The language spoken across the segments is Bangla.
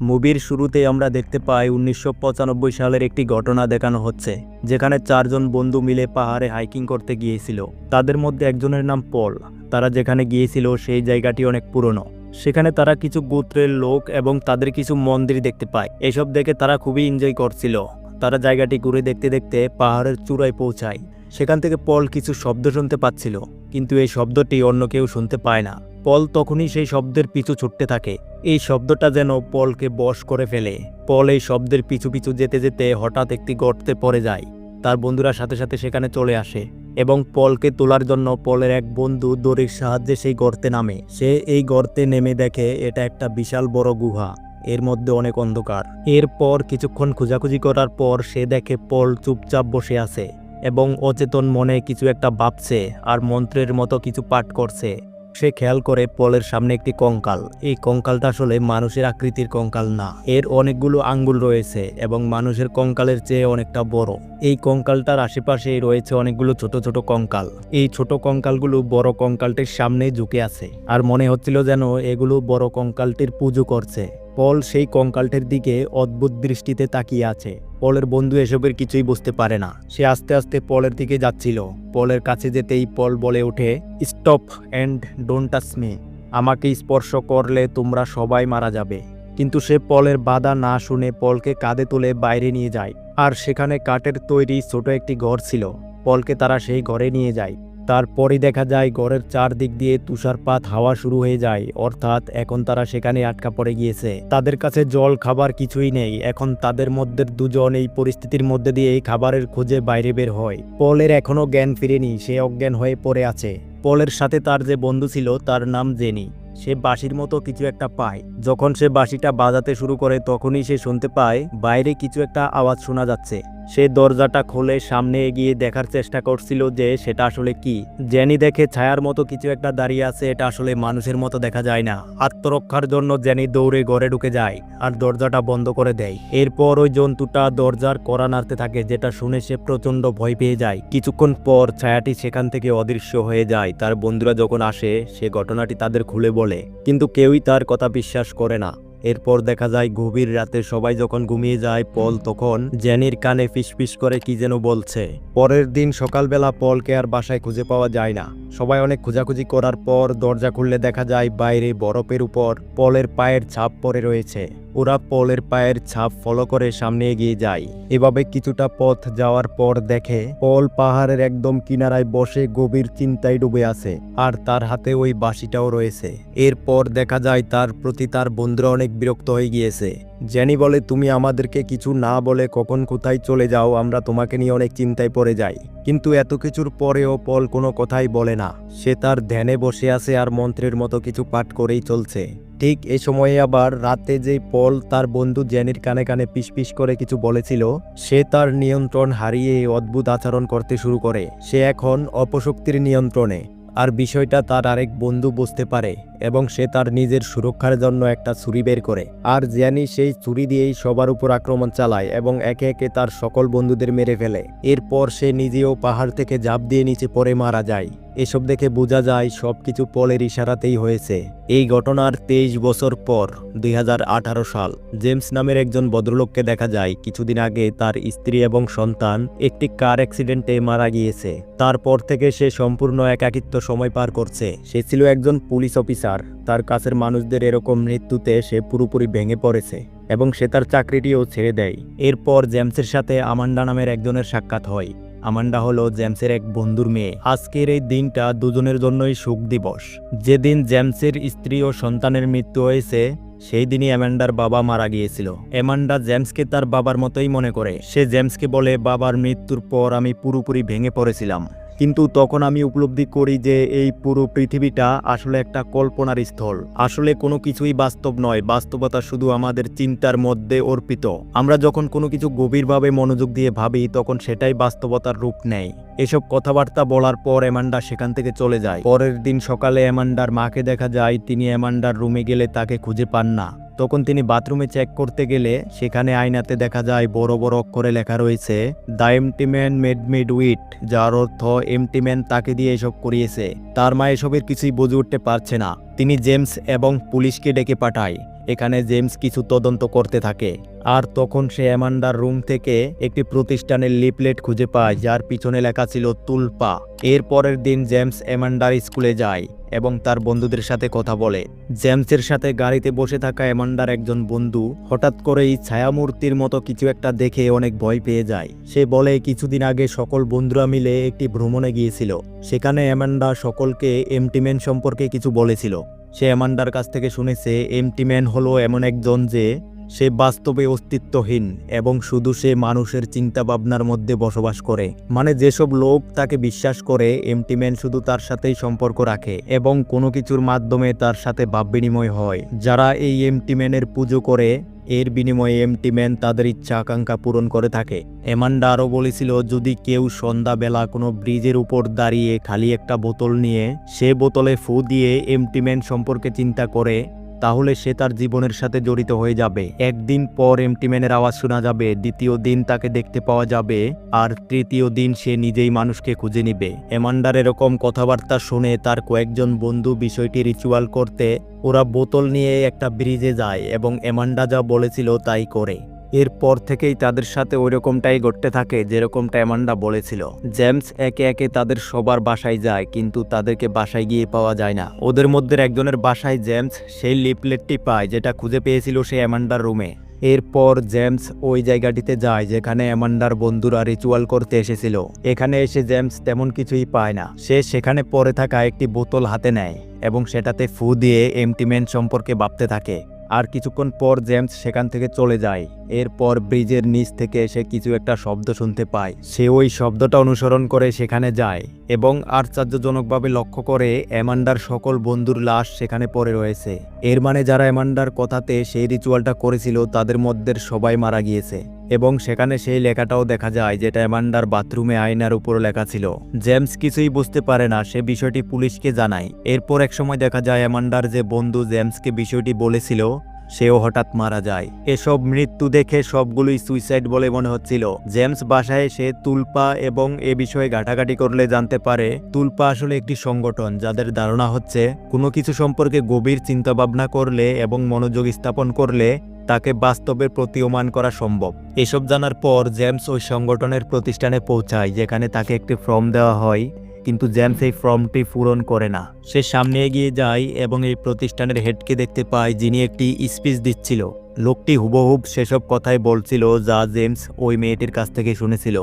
মুভির শুরুতে আমরা দেখতে পাই উনিশশো পঁচানব্বই সালের একটি ঘটনা দেখানো হচ্ছে, যেখানে চারজন বন্ধু মিলে পাহাড়ে হাইকিং করতে গিয়েছিল। তাদের মধ্যে একজনের নাম পল। তারা যেখানে গিয়েছিল সেই জায়গাটি অনেক পুরনো। সেখানে তারা কিছু গোত্রের লোক এবং তাদের কিছু মন্দির দেখতে পায়। এসব দেখে তারা খুবই এনজয় করছিল। তারা জায়গাটি ঘুরে দেখতে দেখতে পাহাড়ের চূড়ায় পৌঁছায়। সেখান থেকে পল কিছু শব্দ শুনতে পাচ্ছিল, কিন্তু এই শব্দটি অন্য কেউ শুনতে পায় না। পল তখনই সেই শব্দের পিছু ছুটতে থাকে। এই শব্দটা যেন পলকে বশ করে ফেলে। পল এই শব্দের পিছু পিছু যেতে যেতে হঠাৎ একটি গর্তে পড়ে যায়। তার বন্ধুরা সাথে সাথে সেখানে চলে আসে এবং পলকে তোলার জন্য পলের এক বন্ধু দড়ির সাহায্যে সেই গর্তে নামে। সে এই গর্তে নেমে দেখে এটা একটা বিশাল বড় গুহা। এর মধ্যে অনেক অন্ধকার। এরপর কিছুক্ষণ খোঁজাখুঁজি করার পর সে দেখে পল চুপচাপ বসে আছে এবং অচেতন মনে কিছু একটা ভাবছে আর মন্ত্রের মতো কিছু পাঠ করছে। সে খেয়াল করে পলের সামনে একটি কঙ্কাল। এই কঙ্কালটা আসলে মানুষের আকৃতির কঙ্কাল না। এর অনেকগুলো আঙ্গুল রয়েছে এবং মানুষের কঙ্কালের চেয়ে অনেকটা বড়। এই কঙ্কালটার আশেপাশেই রয়েছে অনেকগুলো ছোট ছোট কঙ্কাল। এই ছোট কঙ্কালগুলো বড় কঙ্কালটির সামনে ঝুঁকে আছে। আর মনে হচ্ছিল যেন এগুলো বড় কঙ্কালটির পুজো করছে। পল সেই কঙ্কালটির দিকে অদ্ভুত দৃষ্টিতে তাকিয়ে আছে। পলের বন্ধু এসবের কিছুই বুঝতে পারে না। সে আস্তে আস্তে পলের দিকে যাচ্ছিল। পলের কাছে যেতেই পল বলে ওঠে, stop and don't touch me. আমাকে স্পর্শ করলে তোমরা সবাই মারা যাবে। কিন্তু সে পলের বাধা না শুনে পলকে কাঁধে তুলে বাইরে নিয়ে যায়। আর সেখানে কাঠের তৈরি ছোট একটি ঘর ছিল। পলকে তারা সেই ঘরে নিয়ে যায়। তারপরই দেখা যায় ঘরের চারদিক দিয়ে তুষারপাত হাওয়া শুরু হয়ে যায়, অর্থাৎ এখন তারা সেখানে আটকা পড়ে গিয়েছে। তাদের কাছে জল, খাবার কিছুই নেই, এখন তাদের মধ্যে দুজন এই পরিস্থিতির মধ্যে দিয়ে এই খাবারের খোঁজে বাইরে বের হয়। পলের এখনও জ্ঞান ফিরেনি, সে অজ্ঞান হয়ে পড়ে আছে। পলের সাথে তার যে বন্ধু ছিল, তার নাম জেনি। সে বাঁশির মতো কিছু একটা পায়। যখন সে বাঁশিটা বাজাতে শুরু করে, তখনই সে শুনতে পায়, বাইরে কিছু একটা আওয়াজ শোনা যাচ্ছে। সে দরজাটা খুলে সামনে এগিয়ে দেখার চেষ্টা করছিল যে সেটা আসলে কি। জেনি দেখে ছায়ার মতো কিছু একটা দাঁড়িয়ে আছে, এটা আসলে মানুষের মতো দেখা যায় না। আত্মরক্ষার জন্য জেনি দৌড়ে ঘরে ঢুকে যায় আর দরজাটা বন্ধ করে দেয়। এরপর ওই জন্তুটা দরজার কড়া নাড়তে থাকে, যেটা শুনে সে প্রচণ্ড ভয় পেয়ে যায়। কিছুক্ষণ পর ছায়াটি সেখান থেকে অদৃশ্য হয়ে যায়। তার বন্ধুরা যখন আসে, সে ঘটনাটি তাদের খুলে বলে, কিন্তু কেউই তার কথা বিশ্বাস করে না। এরপর দেখা যায় গভীর রাতে সবাই যখন ঘুমিয়ে যায়, পল তখন জ্যানির কানে ফিসফিস করে কি যেন বলছে। পরের দিন সকালবেলা পলকে আর বাসায় খুঁজে পাওয়া যায় না। সবাই অনেক খোঁজাখুঁজি করার পর দরজা খুললে দেখা যায় বাইরে বরফের উপর পলের পায়ের ছাপ পড়ে রয়েছে। ওরা পলের পায়ের ছাপ ফলো করে সামনে এগিয়ে যায়। এভাবে কিছুটা পথ যাওয়ার পর দেখে পল পাহাড়ের একদম কিনারায় বসে গভীর চিন্তায় ডুবে আছে, আর তার হাতে ওই বাঁশিটাও রয়েছে। এরপর দেখা যায় তার প্রতি তার বন্ধুরা অনেক বিরক্ত হয়ে গিয়েছে। জ্যানি বলে, তুমি আমাদেরকে কিছু না বলে কখন কোথায় চলে যাও, আমরা তোমাকে নিয়ে অনেক চিন্তায় পড়ে যাই। কিন্তু এত কিছুর পরেও পল কোনো কথাই বলে না। সে তার ধ্যানে বসে আছে আর মন্ত্রের মতো কিছু পাঠ করেই চলছে। ঠিক এ সময়ে আবার রাতে যে পল তার বন্ধু জ্যানির কানে কানে পিস করে কিছু বলেছিল, সে তার নিয়ন্ত্রণ হারিয়ে অদ্ভুত আচরণ করতে শুরু করে। সে এখন অপশক্তির নিয়ন্ত্রণে। আর বিষয়টা তার আরেক বন্ধু বুঝতে পারে। এবং সে তার নিজের সুরক্ষার জন্য একটা ছুরি বের করে। আর জ্যানি সেই ছুরি দিয়েই সবার উপর আক্রমণ চালায় এবং একে একে তার সকল বন্ধুদের মেরে ফেলে। এরপর সে নিজেও পাহাড় থেকে ঝাঁপ দিয়ে নিচে পড়ে মারা যায়। এসব দেখে বোঝা যায় সবকিছু পলের ইশারাতেই হয়েছে। এই ঘটনার তেইশ বছর পর, দুই হাজার আঠারো সাল, জেমস নামের একজন ভদ্রলোককে দেখা যায় কিছুদিন আগে তার স্ত্রী এবং সন্তান একটি কার অ্যাক্সিডেন্টে মারা গিয়েছে। তারপর থেকে সে সম্পূর্ণ একাকিত্ব সময় পার করছে। সে ছিল একজন পুলিশ অফিসার। তার কাছের মানুষদের এরকম মৃত্যুতে সে পুরোপুরি ভেঙে পড়েছে এবং সে তার চাকরিটিও ছেড়ে দেয়। এরপর জেমসের সাথে আমান্ডা নামের একজনের সাক্ষাৎ হয়। আমান্ডা হলো জেমসের এক বন্ধুর মেয়ে। আজকের এই দিনটা দুজনের জন্যই সুখ দিবস। যেদিন জেমসের স্ত্রী ও সন্তানের মৃত্যু হয়েছে, সেই দিনই অ্যামান্ডার বাবা মারা গিয়েছিল। অ্যামান্ডা জেমসকে তার বাবার মতোই মনে করে। সে জেমসকে বলে, বাবার মৃত্যুর পর আমি পুরোপুরি ভেঙে পড়েছিলাম। কিন্তু তখন আমি উপলব্ধি করি যে এই পুরো পৃথিবীটা আসলে একটা কল্পনার স্থল। আসলে কোনো কিছুই বাস্তব নয়, বাস্তবতা শুধু আমাদের চিন্তার মধ্যে অর্পিত। আমরা যখন কোনো কিছু গভীরভাবে মনোযোগ দিয়ে ভাবি, তখন সেটাই বাস্তবতার রূপ নেয়। এসব কথাবার্তা বলার পর অ্যামান্ডা সেখান থেকে চলে যায়। পরের দিন সকালে অ্যামান্ডার মাকে দেখা যায়, তিনি অ্যামান্ডার রুমে গেলে তাকে খুঁজে পান না। তখন তিনি বাথরুমে চেক করতে গেলে সেখানে আয়নাতে দেখা যায় বড় বড় অক্ষরে লেখা রয়েছে the emptyman made mid wit যার অর্থ এমটিম্যান তাকে দিয়ে এসব করিয়েছে। তার মা এসবের কিছুই বুঝে উঠতে পারছে না। তিনি জেমস এবং পুলিশকে ডেকে পাঠায়। এখানে জেমস কিছু তদন্ত করতে থাকে। আর তখন সে অ্যামান্ডার রুম থেকে একটি প্রতিষ্ঠানের লিপলেট খুঁজে পায়, যার পিছনে লেখা ছিল তুলপা। এর পরের দিন জেমস অ্যামান্ডার স্কুলে যায় এবং তার বন্ধুদের সাথে কথা বলে। জেমসের সাথে গাড়িতে বসে থাকা অ্যামান্ডার একজন বন্ধু হঠাৎ করেই ছায়ামূর্তির মতো কিছু একটা দেখে অনেক ভয় পেয়ে যায়। সে বলে, কিছুদিন আগে সকল বন্ধুরা মিলে একটি ভ্রমণে গিয়েছিল। সেখানে অ্যামান্ডা সকলকে এমটিমেন সম্পর্কে কিছু বলেছিল। সে অ্যামান্ডার কাছ থেকে শুনেছে এমটি ম্যান হলো এমন একজন যে সে বাস্তবে অস্তিত্বহীন এবং শুধু সে মানুষের চিন্তা ভাবনার মধ্যে বসবাস করে। মানে যেসব লোক তাকে বিশ্বাস করে এমটিম্যান শুধু তার সাথেই সম্পর্ক রাখে এবং কোনো কিছুর মাধ্যমে তার সাথে ভাব বিনিময় হয়। যারা এই এমটিম্যানের পুজো করে, এর বিনিময়ে এমটিম্যান তাদের ইচ্ছা আকাঙ্ক্ষা পূরণ করে থাকে। এমান্ডা আরও বলেছিল, যদি কেউ সন্ধ্যাবেলা কোনো ব্রিজের উপর দাঁড়িয়ে খালি একটা বোতল নিয়ে, সে বোতলে ফু দিয়ে এমটিম্যান সম্পর্কে চিন্তা করে তাহলে সে তার জীবনের সাথে জড়িত হয়ে যাবে। একদিন পর এমটিম্যানের আওয়াজ শোনা যাবে, দ্বিতীয় দিন তাকে দেখতে পাওয়া যাবে, আর তৃতীয় দিন সে নিজেই মানুষকে খুঁজে নিবে। এমান্ডার এরকম কথাবার্তা শুনে তার কয়েকজন বন্ধু বিষয়টি রিচুয়াল করতে, ওরা বোতল নিয়ে একটা ব্রিজে যায় এবং এমান্ডা যা বলেছিল তাই করে। এরপর থেকেই তাদের সাথে ওই রকমটাই ঘটতে থাকে, যেরকমটা অ্যামান্ডা বলেছিল। জেমস একে একে তাদের সবার বাসায় যায়, কিন্তু তাদেরকে বাসায় গিয়ে পাওয়া যায় না। ওদের মধ্যে একজনের বাসায় জেমস, সেই লিপলেটটি পায়, যেটা খুঁজে পেয়েছিল সে অ্যামান্ডার রুমে। এরপর জেমস ওই জায়গাটিতে যায়, যেখানে অ্যামান্ডার বন্ধুরা রিচুয়াল করতে এসেছিল। এখানে এসে জেমস তেমন কিছুই পায় না। সে সেখানে পরে থাকা একটি বোতল হাতে নেয় এবং সেটাতে ফু দিয়ে এমটিম্যান সম্পর্কে ভাবতে থাকে। আর কিছুক্ষণ পর জেমস সেখান থেকে চলে যায়। এরপর ব্রিজের নিচ থেকে এসে কিছু একটা শব্দ শুনতে পায়। সে ওই শব্দটা অনুসরণ করে সেখানে যায়। এবং আশ্চর্যজনকভাবে লক্ষ্য করে অ্যামান্ডার সকল বন্ধুর লাশ সেখানে পড়ে রয়েছে। এর মানে যারা অ্যামান্ডার কথাতে সেই রিচুয়ালটা করেছিল, তাদের মধ্যে সবাই মারা গিয়েছে। এবং সেখানে সেই লেখাটাও দেখা যায় যেটা অ্যামান্ডার বাথরুমে আয়নার উপর লেখা ছিল। জেমস কিছুই বুঝতে পারে না, সে বিষয়টি পুলিশকে জানায়। এরপর একসময় দেখা যায় অ্যামান্ডার যে বন্ধু জেমসকে বিষয়টি বলেছিল সেও হঠাৎ মারা যায়। এসব মৃত্যু দেখে সবগুলোই সুইসাইড বলে মনে হচ্ছিল। জেমস বাসায় এসে তুলপা এবং এ বিষয়ে ঘাটাঘাটি করলে জানতে পারে, তুলপা আসলে একটি সংগঠন যাদের ধারণা হচ্ছে, কোনো কিছু সম্পর্কে গভীর চিন্তাভাবনা করলে এবং মনোযোগ স্থাপন করলে তাকে বাস্তবে প্রতীয়মান করা সম্ভব। এসব জানার পর জেমস ওই সংগঠনের প্রতিষ্ঠানে পৌঁছায়, যেখানে তাকে একটি ফর্ম দেওয়া হয়। কিন্তু জেমস এই ফর্মটি পূরণ করে না। সে সামনে এগিয়ে যায় এবং এই প্রতিষ্ঠানের হেডকে দেখতে পায় যিনি একটি স্পিচ দিচ্ছিল। লোকটি হুবহুব সেসব কথাই বলছিল যা জেমস ওই মেয়েটির কাছ থেকে শুনেছিল।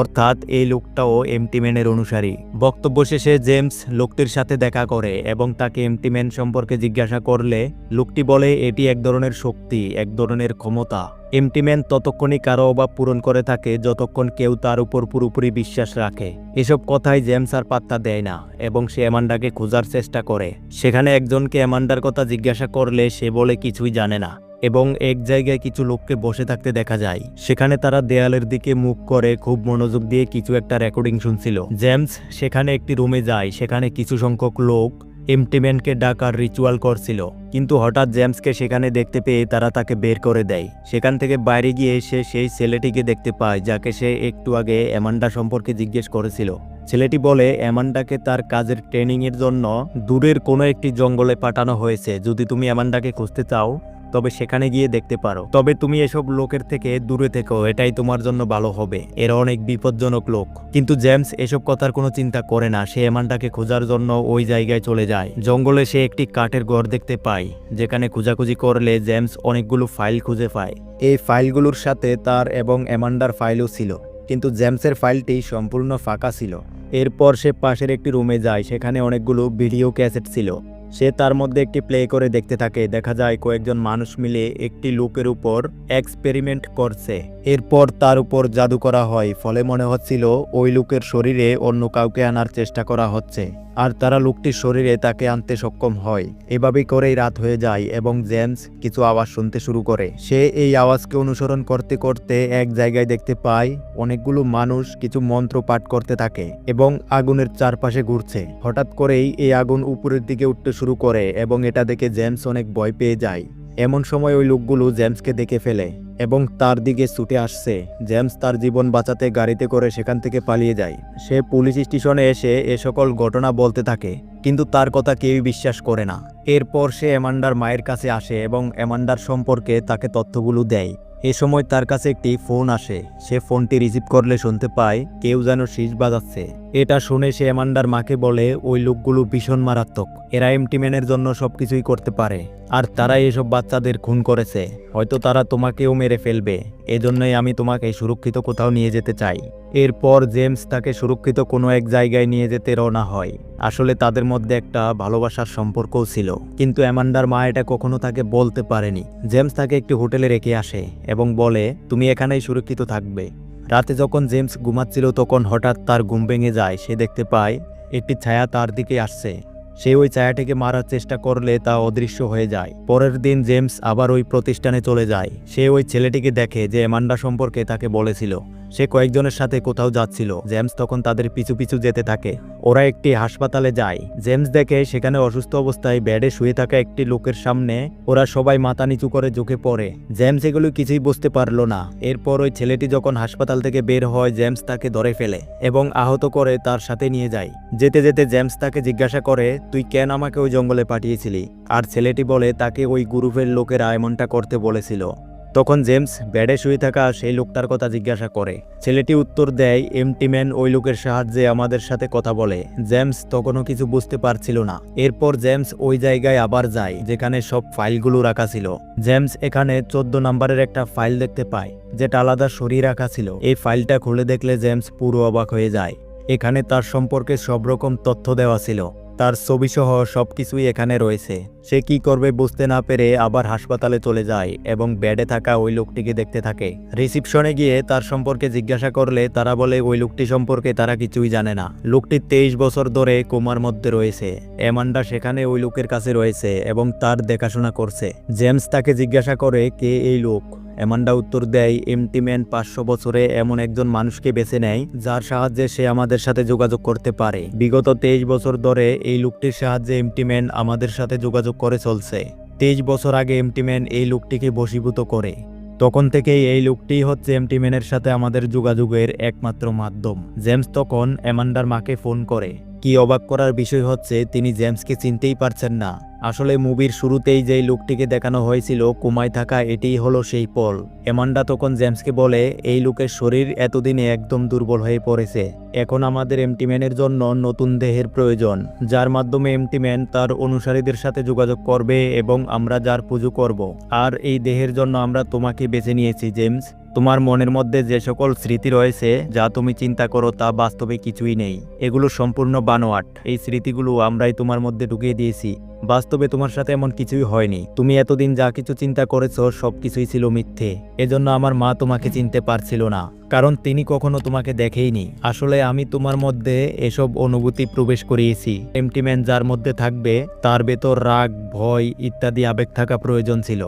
অর্থাৎ এই লোকটাও এমটিম্যানের অনুসারী। বক্তব্য শেষে জেমস লোকটির সাথে দেখা করে এবং তাকে এমটিম্যান সম্পর্কে জিজ্ঞাসা করলে, লোকটি বলে, এটি এক ধরনের শক্তি, এক ধরনের ক্ষমতা। এমটিম্যান ততক্ষণই কারও অভাব পূরণ করে থাকে যতক্ষণ কেউ তার উপর পুরোপুরি বিশ্বাস রাখে। এসব কথাই জেমস আর পাত্তা দেয় না এবং সে অ্যামান্ডাকে খোঁজার চেষ্টা করে। সেখানে একজনকে অ্যামান্ডার কথা জিজ্ঞাসা করলে সে বলে, কিছুই জানে না। এবং এক জায়গায় কিছু লোককে বসে থাকতে দেখা যায়। সেখানে তারা দেয়ালের দিকে মুখ করে, খুব মনোযোগ দিয়ে কিছু একটা রেকর্ডিং শুনছিল। জেমস সেখানে একটি রুমে যায়, সেখানে কিছু সংখ্যক লোক এমটিম্যানকে ডাকার রিচুয়াল করছিল। কিন্তু হঠাৎ জেমসকে সেখানে দেখতে পেয়ে তারা তাকে বের করে দেয়। সেখান থেকে বাইরে গিয়ে সে সেই ছেলেটিকে দেখতে পায়, যাকে সে একটু আগে অ্যামান্ডা সম্পর্কে জিজ্ঞেস করেছিল। ছেলেটি বলে, অ্যামান্ডাকে তার কাজের ট্রেনিংয়ের জন্য দূরের কোনো একটি জঙ্গলে পাঠানো হয়েছে। যদি তুমি অ্যামান্ডাকে খুঁজতে চাও তবে সেখানে গিয়ে দেখতে পারো। তবে তুমি এসব লোকের থেকে দূরে থেকো, এটাই তোমার জন্য ভালো হবে। এরা অনেক বিপজ্জনক লোক। কিন্তু জেমস এসব কথার কোনো চিন্তা করে না। সে এমানটাকে খোঁজার জন্য ওই জায়গায় চলে যায়। জঙ্গলে সে একটি কাঠের ঘর দেখতে পায়, যেখানে খোঁজাখুঁজি করলে জেমস অনেকগুলো ফাইল খুঁজে পায়। এই ফাইলগুলোর সাথে তার এবং অ্যামান্ডার ফাইলও ছিল। কিন্তু জেমসের ফাইলটি সম্পূর্ণ ফাঁকা ছিল। এরপর সে পাশের একটি রুমে যায়, সেখানে অনেকগুলো ভিডিও ক্যাসেট ছিল। সে তার মধ্যে একটি প্লে করে দেখতে থাকে। দেখা যায় কয়েকজন মানুষ মিলে একটি লোকের উপর এক্সপেরিমেন্ট করছে। এরপর তার উপর জাদু করা হয়, ফলে মনে হচ্ছিল ওই লোকের শরীরে অন্য কাউকে আনার চেষ্টা করা হচ্ছে। আর তারা লোকটির শরীরে তাকে আনতে সক্ষম হয়। এভাবেই করেই রাত হয়ে যায় এবং জেমস কিছু আওয়াজ শুনতে শুরু করে। সে এই আওয়াজকে অনুসরণ করতে করতে এক জায়গায় দেখতে পায় অনেকগুলো মানুষ কিছু মন্ত্র পাঠ করতে থাকে এবং আগুনের চারপাশে ঘুরছে। হঠাৎ করেই এই আগুন উপরের দিকে উঠতে শুরু করে এবং এটা দেখে জেমস অনেক ভয় পেয়ে যায়। এমন সময় ওই লোকগুলো জেমসকে দেখে ফেলে এবং তার দিকে ছুটে আসছে। জেমস তার জীবন বাঁচাতে গাড়িতে করে সেখান থেকে পালিয়ে যায়। সে পুলিশ স্টেশনে এসে এ সকল ঘটনা বলতে থাকে, কিন্তু তার কথা কেউই বিশ্বাস করে না। এরপর সে অ্যামান্ডার মায়ের কাছে আসে এবং অ্যামান্ডার সম্পর্কে তাকে তথ্যগুলো দেয়। এ সময় তার কাছে একটি ফোন আসে। সে ফোনটি রিসিভ করলে শুনতে পায়, কেউ যেন শীষ বাজাচ্ছে। এটা শুনে সে অ্যামান্ডার মাকে বলে, ওই লোকগুলো ভীষণ মারাত্মক। এরা এমটি এমটিম্যানের জন্য সবকিছুই করতে পারে। আর তারাই এসব বাচ্চাদের খুন করেছে। হয়তো তারা তোমাকেও মেরে ফেলবে। এজন্যই আমি তোমাকে সুরক্ষিত কোথাও নিয়ে যেতে চাই। এরপর জেমস তাকে সুরক্ষিত কোনো এক জায়গায় নিয়ে যেতে রওনা হয়। আসলে তাদের মধ্যে একটা ভালোবাসার সম্পর্কও ছিল। কিন্তু অ্যামান্ডার মা এটা কখনো তাকে বলতে পারেনি। জেমস তাকে একটি হোটেলে রেখে আসে এবং বলে, তুমি এখানেই সুরক্ষিত থাকবে। রাতে যখন জেমস ঘুমাচ্ছিল তখন হঠাৎ তার ঘুম ভেঙে যায়। সে দেখতে পায়, একটি ছায়া তার দিকে আসছে। সে ওই ছায়াটিকে মারার চেষ্টা করলে তা অদৃশ্য হয়ে যায়। পরের দিন জেমস আবার ওই প্রতিষ্ঠানে চলে যায়। সে ওই ছেলেটিকে দেখে যে এমান্ডা সম্পর্কে তাকে বলেছিল। সে কয়েকজনের সাথে কোথাও যাচ্ছিল। জেমস তখন তাদের পিছু পিছু যেতে থাকে। ওরা একটি হাসপাতালে যায়। জেমস দেখে সেখানে অসুস্থ অবস্থায় বেডে শুয়ে থাকা একটি লোকের সামনে ওরা সবাই মাথা নিচু করে ঝুঁকে পড়ে। জেমস এগুলো কিছুই বুঝতে পারল না। এরপর ওই ছেলেটি যখন হাসপাতাল থেকে বের হয়, জেমস তাকে ধরে ফেলে এবং আহত করে তার সাথে নিয়ে যায়। যেতে যেতে জেমস তাকে জিজ্ঞাসা করে, তুই কেন আমাকে ওই জঙ্গলে পাঠিয়েছিলি? আর ছেলেটি বলে, তাকে ওই গ্রুপের লোকেরা এমনটা করতে বলেছিল। তখন জেমস বেডে শুয়ে থাকা সেই লোকটার কথা জিজ্ঞাসা করে, ছেলেটি উত্তর দেয়, এমটি ম্যান ওই লোকের সাহায্যে আমাদের সাথে কথা বলে। জেমস তখনও কিছু বুঝতে পারছিল না। এরপর জেমস ওই জায়গায় আবার যায়, যেখানে সব ফাইলগুলো রাখা ছিল। জেমস এখানে চোদ্দ নাম্বারের একটা ফাইল দেখতে পায়, যেটা আলাদা সরিয়ে রাখা ছিল। এই ফাইলটা খুলে দেখলে জেমস পুরো অবাক হয়ে যায়। এখানে তার সম্পর্কে সব রকম তথ্য দেওয়া ছিল। তার ছবিসহ সব কিছুই এখানে রয়েছে। সে কি করবে বুঝতে না পেরে আবার হাসপাতালে চলে যায় এবং বেডে থাকা ওই লোকটিকে দেখতে থাকে। রিসিপশনে গিয়ে তার সম্পর্কে জিজ্ঞাসা করলে তারা বলে, ওই লোকটি সম্পর্কে তারা কিছুই জানে না। লোকটি তেইশ বছর ধরে কোমার মধ্যে রয়েছে। এমান্ডা সেখানে ওই লোকের কাছে রয়েছে এবং তার দেখাশোনা করছে। জেমস তাকে জিজ্ঞাসা করে, কে এই লোক? অ্যামান্ডা উত্তর দেয় এমটি ম্যান পাঁচশো বছরে এমন একজন মানুষকে বেছে নেয়, যার সাহায্যে সে আমাদের সাথে যোগাযোগ করতে পারে। বিগত তেইশ বছর ধরে এই লোকটির সাহায্যে এমটি ম্যান আমাদের সাথে যোগাযোগ করে চলছে। তেইশ বছর আগে এমটি ম্যান এই লোকটিকে বশীভূত করে। তখন থেকেই এই লোকটি হচ্ছে এমটি ম্যানের সাথে আমাদের যোগাযোগের একমাত্র মাধ্যম। জেমস তখন অ্যামান্ডার মাকে ফোন করে। কি অবাক করার বিষয় হচ্ছে, তিনি জেমসকে চিনতেই পারছেন না। আসলে মুভির শুরুতেই যেই লোকটিকে দেখানো হয়েছিল কুমায় থাকা এটিই হলো সেই পল। এমান্ডা তখন জেমসকে বলে, এই লোকের শরীর এতদিনে একদম দুর্বল হয়ে পড়েছে। এখন আমাদের এমটিম্যানের জন্য নতুন দেহের প্রয়োজন। যার মাধ্যমে এমটিম্যান তার অনুসারীদের সাথে যোগাযোগ করবে এবং আমরা যার পুজো করব। আর এই দেহের জন্য আমরা তোমাকে বেছে নিয়েছি, জেমস। তোমার মনের মধ্যে যে সকল স্মৃতি রয়েছে যা তুমি চিন্তা করো তা বাস্তবে কিছুই নেই। এগুলো সম্পূর্ণ বানোয়াট। এই স্মৃতিগুলো আমরাই তোমার মধ্যে ঢুকিয়ে দিয়েছি। বাস্তবে তোমার সাথে এমন কিছুই হয়নি। তুমি এতদিন যা কিছু চিন্তা করেছ সব কিছুই ছিল মিথ্যে। এজন্য আমার মা তোমাকে চিনতে পারছিল না, কারণ তিনি কখনো তোমাকে দেখেইনি। আসলে আমি তোমার মধ্যে এসব অনুভূতি প্রবেশ করিয়েছি। এমটিম্যান যার মধ্যে থাকবে, তার ভেতর রাগ, ভয় ইত্যাদি আবেগ থাকা প্রয়োজন ছিল।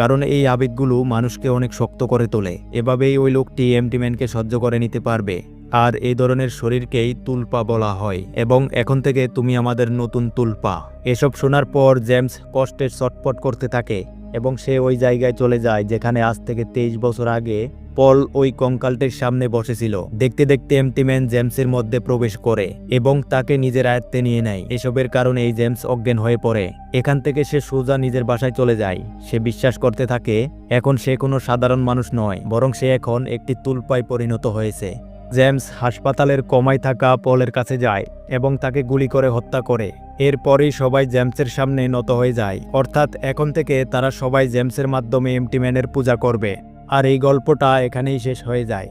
কারণ এই আবেগগুলো মানুষকে অনেক শক্ত করে তোলে। এভাবেই ওই লোকটি এমটিম্যানকে সহ্য করে নিতে পারবে। আর এই ধরনের শরীরকেই তুলপা বলা হয়। এবং এখন থেকে তুমি আমাদের নতুন তুলপা। এসব শোনার পর জেমস কষ্টের চটপট করতে থাকে। এবং সে ওই জায়গায় চলে যায়, যেখানে আজ থেকে তেইশ বছর আগে পল ওই কঙ্কালটির সামনে বসেছিল। দেখতে দেখতে এমটিম্যান জেমসের মধ্যে প্রবেশ করে এবং তাকে নিজের আয়ত্তে নিয়ে নেয়। এসবের কারণে এই জেমস অজ্ঞান হয়ে পড়ে। এখান থেকে সে সোজা নিজের বাসায় চলে যায়। সে বিশ্বাস করতে থাকে, এখন সে কোনো সাধারণ মানুষ নয়, বরং সে এখন একটি তুলপায় পরিণত হয়েছে। জেমস হাসপাতালের কমায় থাকা পলের কাছে যায় এবং তাকে গুলি করে হত্যা করে। এরপরেই সবাই জেমসের সামনে নত হয়ে যায়। অর্থাৎ এখন থেকে তারা সবাই জেমসের মাধ্যমে এমটিম্যানের পূজা করবে। আর এই গল্পটা এখানেই শেষ হয়ে যায়।